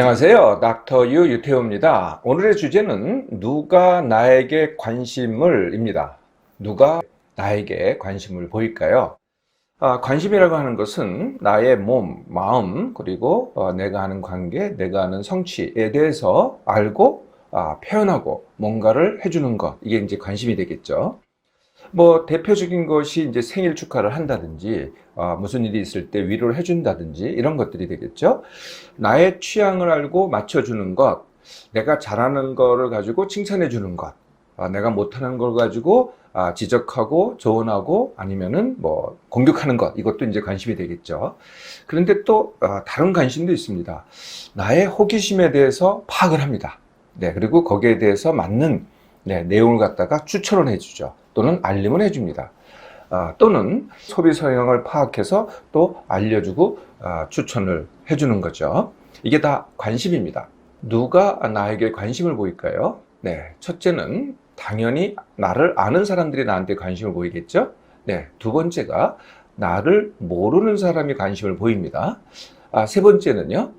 안녕하세요. 닥터 유 유태호입니다. 오늘의 주제는 누가 나에게 관심을입니다. 누가 나에게 관심을 보일까요? 아, 관심이라고 하는 것은 나의 몸, 마음, 그리고 어, 내가 하는 관계, 내가 하는 성취에 대해서 알고 아, 표현하고 뭔가를 해주는 것. 이게 이제 관심이 되겠죠. 뭐 대표적인 것이 이제 생일 축하를 한다든지 아, 무슨 일이 있을 때 위로를 해준다든지 이런 것들이 되겠죠. 나의 취향을 알고 맞춰주는 것, 내가 잘하는 거를 가지고 칭찬해 주는 것, 아, 내가 못하는 걸 가지고 아, 지적하고 조언하고 아니면은 뭐 공격하는 것 이것도 이제 관심이 되겠죠. 그런데 또 아, 다른 관심도 있습니다. 나의 호기심에 대해서 파악을 합니다. 네 그리고 거기에 대해서 맞는 네, 내용을 갖다가 추천을 해주죠. 또는 알림을 해줍니다. 아, 또는 소비 성향을 파악해서 또 알려주고 아, 추천을 해주는 거죠. 이게 다 관심입니다. 누가 나에게 관심을 보일까요? 네, 첫째는 당연히 나를 아는 사람들이 나한테 관심을 보이겠죠. 네, 두 번째가 나를 모르는 사람이 관심을 보입니다. 아, 세 번째는요,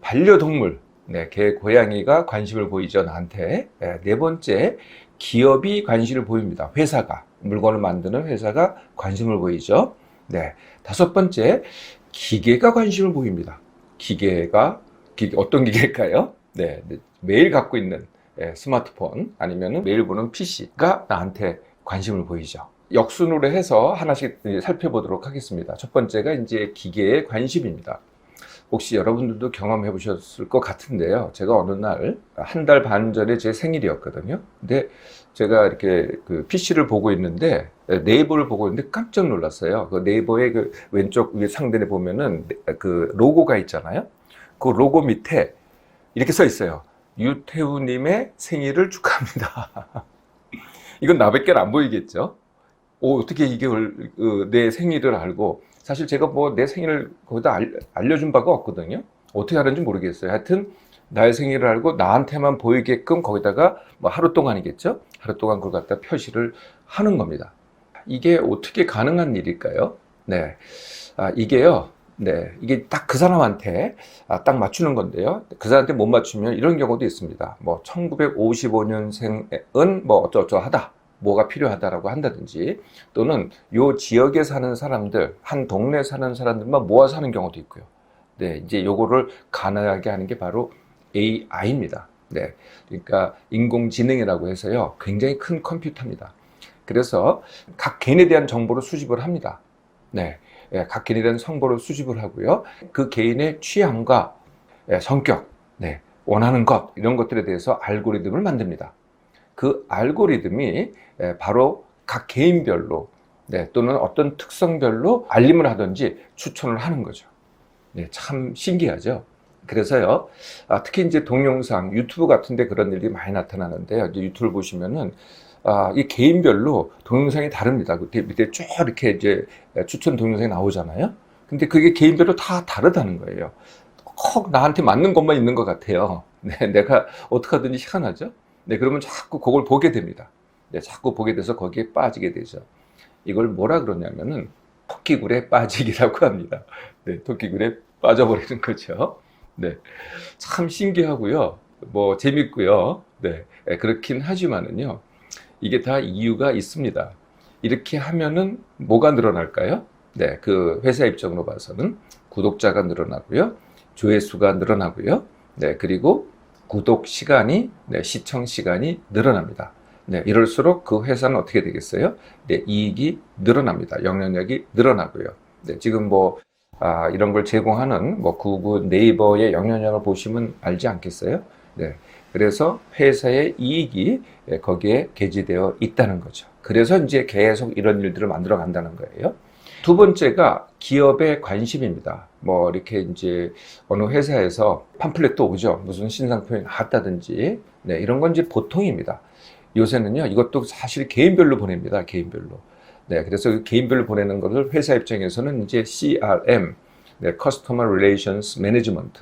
반려동물, 네, 개, 고양이가 관심을 보이죠, 나한테. 네, 네 번째, 기업이 관심을 보입니다. 회사가, 물건을 만드는 회사가 관심을 보이죠. 네, 다섯 번째, 기계가 관심을 보입니다. 기계가, 기계, 어떤 기계일까요? 네, 네, 매일 갖고 있는 예, 스마트폰 아니면 매일 보는 PC가 나한테 관심을 보이죠. 역순으로 해서 하나씩 살펴보도록 하겠습니다. 첫 번째가 이제 기계의 관심입니다. 혹시 여러분들도 경험해 보셨을 것 같은데요. 제가 어느 날 한 달 반 전에 제 생일이었거든요. 근데 제가 이렇게 그 PC를 보고 있는데 네이버를 보고 있는데 깜짝 놀랐어요. 그 네이버의 그 왼쪽 위에 상단에 보면은 그 로고가 있잖아요. 그 로고 밑에 이렇게 써 있어요. 유태우님의 생일을 축하합니다. 이건 나밖에 안 보이겠죠? 오, 어떻게 이게 얼- 어, 내 생일을 알고 사실 제가 뭐 내 생일을 거기다 알, 알려준 바가 없거든요. 어떻게 하는지 모르겠어요. 하여튼 나의 생일을 알고 나한테만 보이게끔 거기다가 뭐 하루 동안이겠죠? 하루 동안 그걸 갖다 표시를 하는 겁니다. 이게 어떻게 가능한 일일까요? 네. 아, 이게요. 네. 이게 딱 그 사람한테 아, 딱 맞추는 건데요. 그 사람한테 못 맞추면 이런 경우도 있습니다. 뭐 1955년생은 뭐 어쩌저하다. 뭐가 필요하다라고 한다든지 또는 요 지역에 사는 사람들, 한 동네 사는 사람들만 모아서 하는 경우도 있고요. 네, 이제 요거를 가능하게 하는 게 바로 AI입니다. 네. 그러니까 인공지능이라고 해서요. 굉장히 큰 컴퓨터입니다. 그래서 각 개인에 대한 정보를 수집을 합니다. 네. 예, 각 개인에 대한 정보를 수집을 하고요. 그 개인의 취향과 예, 성격, 네, 원하는 것, 이런 것들에 대해서 알고리즘을 만듭니다. 그 알고리즘이 예, 바로 각 개인별로 네, 또는 어떤 특성별로 알림을 하든지 추천을 하는 거죠. 네, 참 신기하죠. 그래서요, 아, 특히 이제 동영상, 유튜브 같은데 그런 일이 많이 나타나는데요. 이제 유튜브를 보시면은 아, 이 개인별로 동영상이 다릅니다. 그 밑에 쭉 이렇게 이제 추천 동영상이 나오잖아요. 근데 그게 개인별로 다 다르다는 거예요. 꼭 나한테 맞는 것만 있는 것 같아요. 네, 내가 어떻게 하든지 희한하죠. 네, 그러면 자꾸 그걸 보게 됩니다. 네, 자꾸 보게 돼서 거기에 빠지게 되죠. 이걸 뭐라 그러냐면은 토끼굴에 빠지기라고 합니다. 네, 토끼굴에 빠져버리는 거죠. 네, 참 신기하고요. 뭐 재밌고요. 네, 네, 그렇긴 하지만은요. 이게 다 이유가 있습니다. 이렇게 하면은 뭐가 늘어날까요? 네, 그 회사 입장으로 봐서는 구독자가 늘어나고요. 조회수가 늘어나고요. 네, 그리고 구독 시간이, 네, 시청 시간이 늘어납니다. 네, 이럴수록 그 회사는 어떻게 되겠어요? 네, 이익이 늘어납니다. 영향력이 늘어나고요. 네, 지금 뭐, 아, 이런 걸 제공하는 뭐 구글, 네이버의 영향력을 보시면 알지 않겠어요? 네. 그래서 회사의 이익이 예, 거기에 게재되어 있다는 거죠. 그래서 이제 계속 이런 일들을 만들어 간다는 거예요. 두 번째가 기업의 관심입니다. 뭐 이렇게 이제 어느 회사에서 팜플렛도 오죠. 무슨 신상품이 나왔다든지. 네, 이런 건 이제 보통입니다. 요새는요, 이것도 사실 개인별로 보냅니다. 개인별로. 네, 그래서 그 개인별로 보내는 것을 회사 입장에서는 이제 CRM, 네, Customer Relations Management,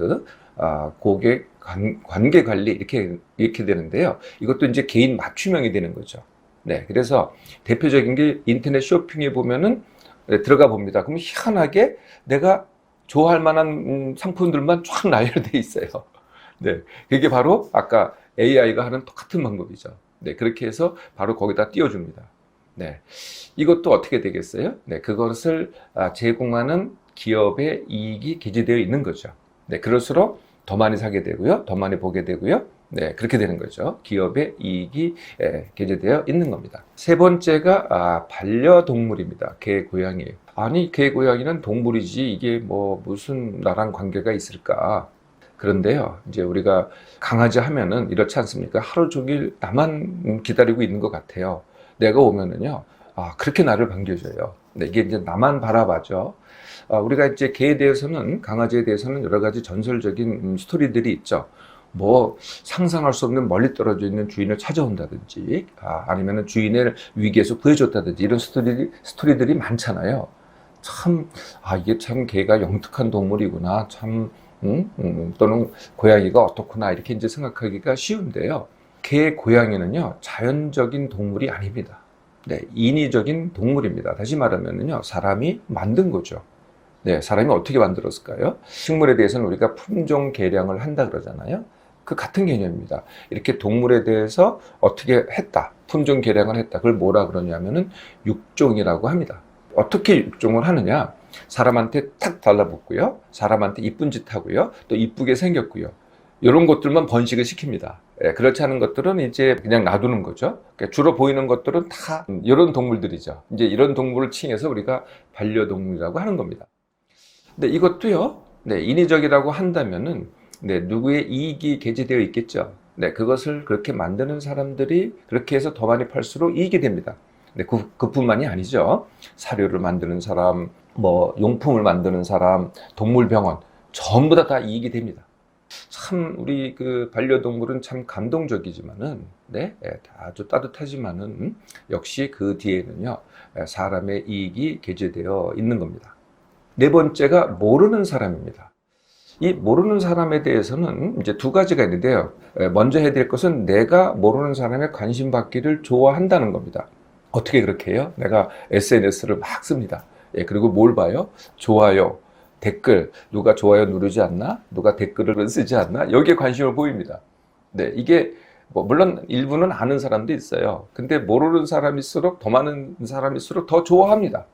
아, 고객 관, 관계 관리 이렇게 이렇게 되는데요. 이것도 이제 개인 맞춤형이 되는 거죠. 네, 그래서 대표적인 게 인터넷 쇼핑에 보면은 네, 들어가 봅니다. 그럼 희한하게 내가 좋아할 만한 음, 상품들만 쫙 나열돼 있어요. 네, 그게 바로 아까 AI가 하는 똑같은 방법이죠. 네, 그렇게 해서 바로 거기다 띄워줍니다. 네, 이것도 어떻게 되겠어요? 네, 그것을 아, 제공하는 기업의 이익이 기재되어 있는 거죠. 네, 그럴수록 더 많이 사게 되고요, 더 많이 보게 되고요. 네, 그렇게 되는 거죠. 기업의 이익이 예, 게재되어 있는 겁니다. 세 번째가 아, 반려동물입니다. 개, 고양이. 아니, 개, 고양이는 동물이지 이게 뭐 무슨 나랑 관계가 있을까? 그런데요, 이제 우리가 강아지 하면은 이렇지 않습니까? 하루 종일 나만 기다리고 있는 것 같아요. 내가 오면은요, 아, 그렇게 나를 반겨줘요. 네, 이게 이제 나만 바라봐죠. 아, 우리가 이제 개에 대해서는, 강아지에 대해서는 여러 가지 전설적인 음, 스토리들이 있죠. 뭐, 상상할 수 없는 멀리 떨어져 있는 주인을 찾아온다든지, 아, 아니면은 주인을 위기에서 구해줬다든지, 이런 스토리, 스토리들이 많잖아요. 참, 아, 이게 참 개가 영특한 동물이구나. 참, 음, 음, 또는 고양이가 어떻구나. 이렇게 이제 생각하기가 쉬운데요. 개, 고양이는요, 자연적인 동물이 아닙니다. 네, 인위적인 동물입니다. 다시 말하면요, 사람이 만든 거죠. 네, 사람이 어떻게 만들었을까요? 식물에 대해서는 우리가 품종 개량을 한다 그러잖아요. 그 같은 개념입니다. 이렇게 동물에 대해서 어떻게 했다, 품종 개량을 했다. 그걸 뭐라 그러냐면은 육종이라고 합니다. 어떻게 육종을 하느냐? 사람한테 탁 달라붙고요. 사람한테 이쁜 짓 하고요. 또 이쁘게 생겼고요. 이런 것들만 번식을 시킵니다. 예, 그렇지 않은 것들은 이제 그냥 놔두는 거죠. 그러니까 주로 보이는 것들은 다 이런 동물들이죠. 이제 이런 동물을 칭해서 우리가 반려동물이라고 하는 겁니다. 근데 이것도요, 네, 인위적이라고 한다면은, 네, 누구의 이익이 게재되어 있겠죠. 네, 그것을 그렇게 만드는 사람들이 그렇게 해서 더 많이 팔수록 이익이 됩니다. 네, 그, 그뿐만이 아니죠. 사료를 만드는 사람, 뭐, 용품을 만드는 사람, 동물병원, 전부 다 다 이익이 됩니다. 참, 우리 그 반려동물은 참 감동적이지만은, 네, 예, 아주 따뜻하지만은, 역시 그 뒤에는요, 예, 사람의 이익이 게재되어 있는 겁니다. 네 번째가 모르는 사람입니다. 이 모르는 사람에 대해서는 이제 두 가지가 있는데요. 에, 먼저 해야 될 것은 내가 모르는 사람의 관심 받기를 좋아한다는 겁니다. 어떻게 그렇게 해요? 내가 SNS를 막 씁니다. 예, 그리고 뭘 봐요? 좋아요, 댓글, 누가 좋아요 누르지 않나? 누가 댓글을 쓰지 않나? 여기에 관심을 보입니다. 네, 이게 뭐 물론 일부는 아는 사람도 있어요. 근데 모르는 사람일수록 더 많은 사람일수록 더 좋아합니다.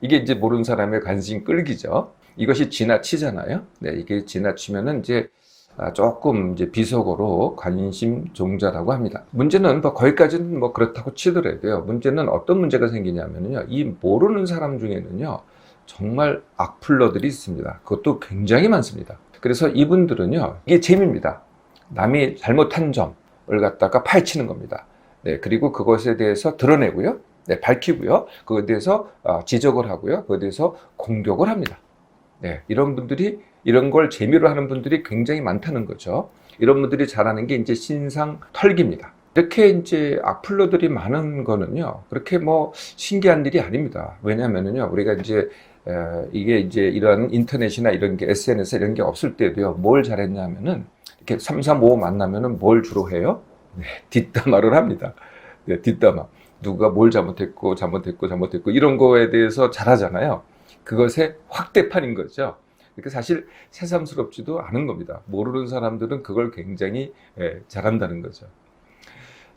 이게 이제 모르는 사람의 관심 끌기죠. 이것이 지나치잖아요. 네, 이게 지나치면은 이제 아, 조금 이제 비속어로 관심 종자라고 합니다. 문제는 뭐 거기까지는 뭐 그렇다고 치더라도요. 문제는 어떤 문제가 생기냐면요. 이 모르는 사람 중에는요. 정말 악플러들이 있습니다. 그것도 굉장히 많습니다. 그래서 이분들은요. 이게 재미입니다. 남이 잘못한 점을 갖다가 파헤치는 겁니다. 네, 그리고 그것에 대해서 드러내고요. 네, 밝히고요. 그거에 대해서 아, 지적을 하고요. 그거에 대해서 공격을 합니다. 네, 이런 분들이 이런 걸 재미로 하는 분들이 굉장히 많다는 거죠. 이런 분들이 잘하는 게 이제 신상 털기입니다. 이렇게 이제 악플러들이 많은 거는요, 그렇게 뭐 신기한 일이 아닙니다. 왜냐면은요, 우리가 이제 에, 이게 이제 이런 인터넷이나 이런 게 SNS 이런 게 없을 때도요, 뭘 잘했냐면은 이렇게 3, 3, 5 만나면은 뭘 주로 해요? 네, 뒷담화를 합니다. 네, 뒷담화. 누가 뭘 잘못했고, 잘못했고, 잘못했고, 이런 거에 대해서 잘하잖아요. 그것의 확대판인 거죠. 그러니까 사실 새삼스럽지도 않은 겁니다. 모르는 사람들은 그걸 굉장히 예, 잘한다는 거죠.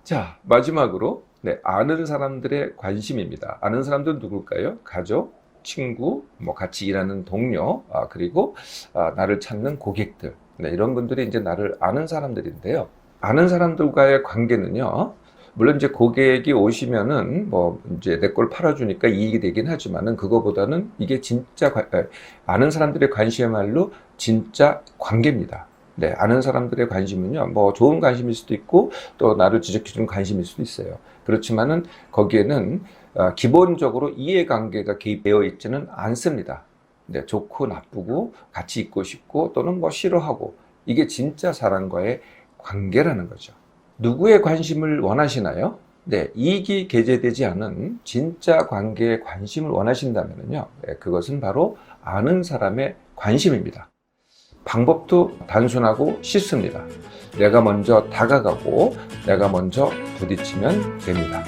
자, 마지막으로 네, 아는 사람들의 관심입니다. 아는 사람들은 누굴까요? 가족, 친구, 뭐 같이 일하는 동료, 아, 그리고 아, 나를 찾는 고객들. 네, 이런 분들이 이제 나를 아는 사람들인데요. 아는 사람들과의 관계는요. 물론 이제 고객이 오시면은 뭐 이제 내 걸 팔아주니까 이익이 되긴 하지만은 그거보다는 이게 진짜 관- 에, 아는 사람들의 관심이야말로 진짜 관계입니다. 네, 아는 사람들의 관심은요, 뭐 좋은 관심일 수도 있고 또 나를 지적해주는 관심일 수도 있어요. 그렇지만은 거기에는 아, 기본적으로 이해관계가 개입되어 있지는 않습니다. 네, 좋고 나쁘고 같이 있고 싶고 또는 뭐 싫어하고 이게 진짜 사람과의 관계라는 거죠. 누구의 관심을 원하시나요? 네, 이익이 게재되지 않은 진짜 관계에 관심을 원하신다면요. 네, 그것은 바로 아는 사람의 관심입니다. 방법도 단순하고 쉽습니다. 내가 먼저 다가가고 내가 먼저 부딪히면 됩니다.